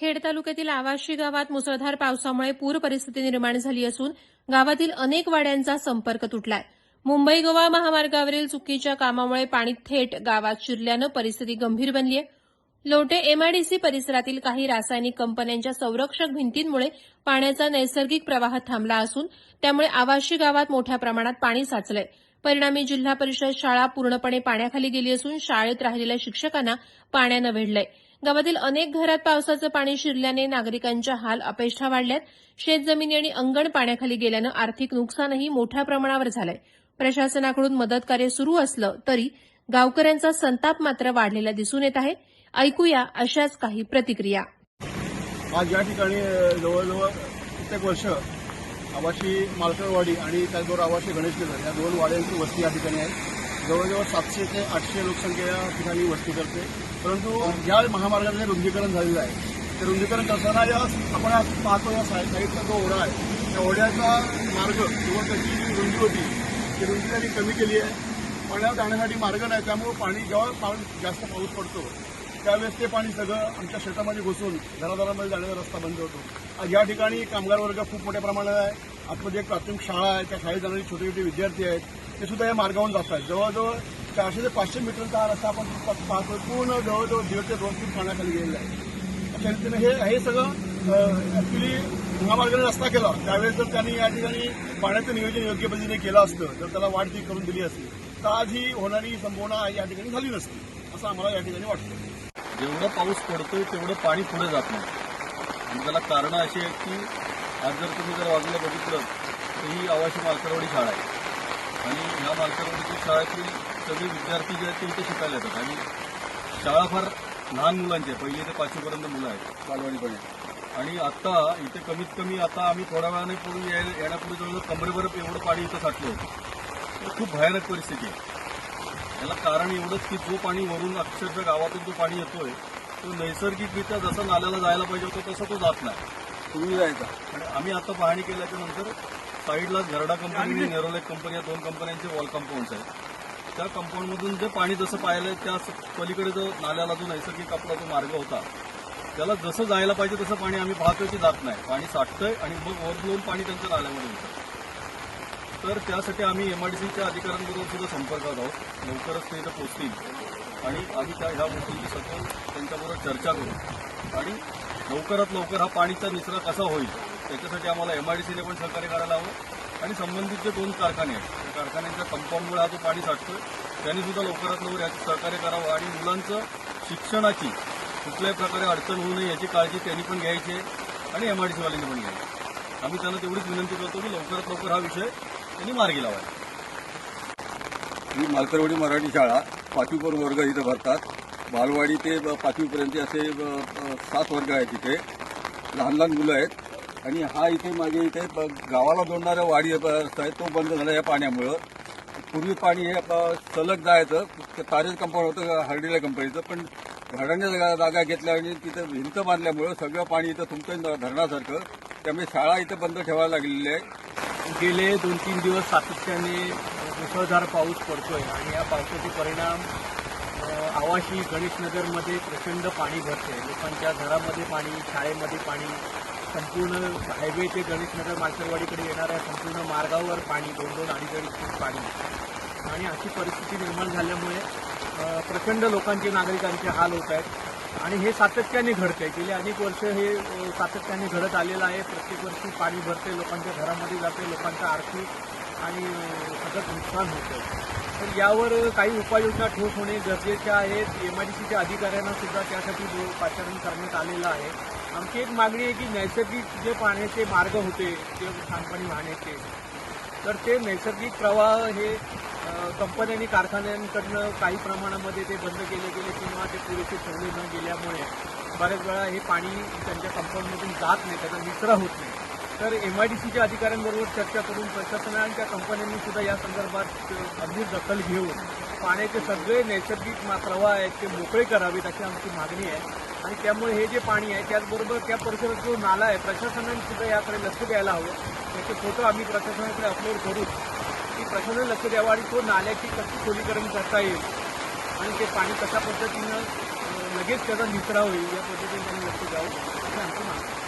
खेड तालुक्यातील आवाशी गावात मुसळधार पावसामुळे पूर परिस्थिती निर्माण झाली असून गावातील अनेक वाड्यांचा संपर्क तुटलाय. मुंबई गोवा महामार्गावरील चुकीच्या कामामुळे पाणी थेट गावात शिरल्यानं परिस्थिती गंभीर बनली आहे लोटे एमआयडीसी परिसरातील काही रासायनिक कंपन्यांच्या संरक्षक भिंतींमुळे पाण्याचा नैसर्गिक प्रवाह थांबला असून त्यामुळे आवाशी गावात मोठ्या प्रमाणात पाणी साचलंय. परिणामी जिल्हा परिषद शाळा पूर्णपणे पाण्याखाली गेली असून शाळेत राहिलेल्या शिक्षकांना पाण्यानं वेढलंय. गावातील अनेक घरात पावसाचं पाणी शिरल्याने नागरिकांच्या हाल अपेष्टा वाढल्यात. शेतजमिनी आणि अंगण पाण्याखाली गेल्यानं आर्थिक नुकसानही मोठ्या प्रमाणावर झालंय. प्रशासनाकडून मदत कार्य सुरू असलं तरी गावकऱ्यांचा संताप मात्र वाढलेला दिसून येत आहे. ऐकूया अशाच काही प्रतिक्रिया. आज या ठिकाणी जवळजवळ कित्येक वर्ष आवाशी मालकरवाडी आणि त्याचबरोबर आवाशी गणेशनगर या दोन वाड्यांची वस्ती या ठिकाणी आहे. जवळजवळ सातशे ते आठशे लोकसंख्या या ठिकाणी वस्ती करते. परंतु ज्या महामार्गाचं रुंदीकरण झालेलं आहे ते रुंदीकरण करताना या आपण आज पाहतो या साईड साईडचा जो ओढा आहे. त्या ओढ्याचा मार्ग किंवा त्याची जी रुंदी होती ती रुंदी त्यांनी कमी केली आहे. पाण्यावर जाण्यासाठी मार्ग नाही त्यामुळे पाणी जेव्हा पाऊस जास्त पाऊस पडतो त्यावेळेस ते पाणी सगळं आमच्या शेतामध्ये घुसून घरादारामध्ये जाण्याचा रस्ता बंद होतो. आज या ठिकाणी कामगार वर्ग खूप मोठ्या प्रमाणात आहे. आतमध्ये एक प्राथमिक शाळा आहे त्या शाळेत जाणारे छोटे छोटे विद्यार्थी आहेत. ते सुद्धा या मार्गावरून जात आहेत. जवळजवळ चारशे ते पाचशे मीटरचा हा रस्ता आपण पाहतो. पूर्ण जवळजवळ दीड ते दोन फूट पाण्याखाली गेलेला आहे. अशा रीतीनं हे हे सगळं ऍक्च्युली महामार्गाने रस्ता केला. त्यावेळेस जर त्यांनी या ठिकाणी पाण्याचं नियोजन योग्य पद्धतीने केलं असतं जर त्याला वाढ ती करून दिली असती तर आज ही होणारी संभावना या ठिकाणी झाली नसती असं आम्हाला या ठिकाणी वाटतं. जेवढा पाऊस पडतोय तेवढं पाणी पुढे जात नाही. आणि त्याला कारणं अशी आहेत की आज जर तुम्ही जर बाजूला बघितलं तर ही आवाशी मालकरवाडी शाळा आहे. आणि ह्या मालकरवाडीची शाळेतील सगळे विद्यार्थी जे आहेत ते इथे शिकायला येतात. आणि शाळा फार लहान मुलांची आहे. पहिली ते पाचवीपर्यंत मुलं आहेत बालवाडीपर्यंत आणि आता इथे कमीत कमी आता आम्ही थोड्या वेळाने पुढे यायला येण्यापूर्वी जवळजवळ कमरेभर एवढं पाणी इथं साठलं होतं. तर खूप भयानक परिस्थिती आहे. याला कारण एवढंच की जो पाणी वरून अक्षरशः गावातून जो पाणी येतोय तो नैसर्गिकरित्या जसं नाल्याला जायला पाहिजे होतं तसं तो जात नाही. पूर्वी जायचा. आणि आम्ही आता पाहणी केल्याच्यानंतर साईडलाच घरडा कंपनी नेरोलेक कंपनी या दोन कंपन्यांचे वॉल कंपाऊंड्स आहेत. त्या कंपाऊंडमधून जे पाणी जसं पाहिलं त्या पलीकडे जो नाल्याला जो नैसर्गिक आपला जो मार्ग होता त्याला जसं जायला पाहिजे तसं पाणी आम्ही पाहतोय की जात नाही. पाणी साठतंय आणि मग ओव्हरफ्लोन पाणी त्यांच्या नाल्यामध्ये येतं. तर त्यासाठी आम्ही एमआयडीसीच्या अधिकाऱ्यांबरोबर सुद्धा संपर्कात आहोत. लवकरच ते इथं पोहोचतील आणि आम्ही त्या ह्या गोष्टींची सखोल त्यांच्याबरोबर चर्चा करू. आणि लवकरात लवकर हा पाणीचा निचरा कसा होईल त्याच्यासाठी आम्हाला एमआयडीसीने पण सहकार्य करायला हवं. आणि संबंधित जे दोन कारखाने आहेत त्या कारखान्यांच्या कंपाऊंडमुळे हा जो पाणी साठतोय त्यांनी सुद्धा लवकरात लवकर याचं सहकार्य करावं. आणि मुलांचं शिक्षणाची कुठल्याही प्रकारे अडचण होऊ नये याची काळजी त्यांनी पण घ्यायची आहे. आणि एमआयडीसीवाल्यांनी पण घ्यायची आम्ही त्यांना तेवढीच विनंती करतो की लवकरात लवकर हा विषय त्यांनी मार्गी लावायचा ही मालकरवाडी मराठी शाळा पाचवीपर वर्ग इथं भरतात. बालवाडी ते पाचवीपर्यंत असे सात वर्ग आहेत इथे. लहान लहान मुलं आहेत. आणि हा इथे मागे इथे ब- गावाला जोडणारा वाडी रस्ता आहे. तो बंद झाला या पाण्यामुळं. पूर्वी पाणी हे सलग जायचं. ते तारेज कंपाऊंड होतं हर्डीला कंपनीचं. पण घराण्या जागा जागा घेतल्या आणि तिथं भिंत बांधल्यामुळं सगळं पाणी इथं तुमचं धरणासारखं. त्यामुळे शाळा इथं बंद ठेवायला लागलेली आहे. गेले दोन तीन दिवस सातत्याने मुसळधार पाऊस पडतोय आणि या पावसाचे परिणाम आवाशी गणेशनगरमध्ये प्रचंड पाणी भरते. लोकांच्या घरामध्ये पाणी शाळेमध्ये पाणी संपूर्ण हायवे ते गणेशनगर मालकरवाडीकडे येणाऱ्या संपूर्ण मार्गावर पाणी दोन दोन अडीच अडीच फूट पाणी. आणि अशी परिस्थिती निर्माण झाल्यामुळे प्रचंड लोकांचे नागरिकांचे हाल होत आहेत. आणि हे सातत्याने घडते गेली अनेक वर्ष हे सातत्याने घडत आलेलं आहे. प्रत्येक वर्षी पाणी भरते लोकांच्या घरामध्ये जाते लोकांचं आर्थिक आणि अ, नुकसान होतं तर यावर काही उपाययोजना ठोस होणे गरजेचे आहेत. एम आय डी सीच्या अधिकाऱ्यांना सुद्धा त्यासाठी पाचारण करण्यात आलेलं आहे. आमची एक मागणी आहे की नैसर्गिक जे पाण्याचे मार्ग होते ते सांडपाणी वाहण्याचे तर ते नैसर्गिक प्रवाह हे अ, कंपन्यांनी कारखान्यांकडनं काही प्रमाणामध्ये ते बंद केले गेले किंवा ते पुरेसे ठेवले न गेल्यामुळे बऱ्याच वेळा हे पाणी त्यांच्या कंपाऊंडमधून जात नाही त्याचा निचरा होत नाही. तर एम आय डी सीच्या अधिकाऱ्यांबरोबर चर्चा करून प्रशासनाच्या कंपन्यांनी सुद्धा या संदर्भात अगदी दखल घेऊन पाण्याचे सगळे नैसर्गिक मा- प्रवाह आहेत ते मोकळे करावेत अशी आमची मागणी आहे. आणि त्यामुळे हे जे पाणी आहे त्याचबरोबर त्या परिसरात जो नाला आहे प्रशासनाने सुद्धा याकडे लक्ष द्यायला हवं. त्याचे फोटो आम्ही प्रशासनाकडे अपलोड करू की प्रशासनाने लक्ष द्यावं आणि तो नाल्याची कशी खोलीकरण करता येईल आणि ते पाणी कशा पद्धतीनं लगेच त्याचा निचरा होईल या पद्धतीने त्यांनी लक्ष द्यावं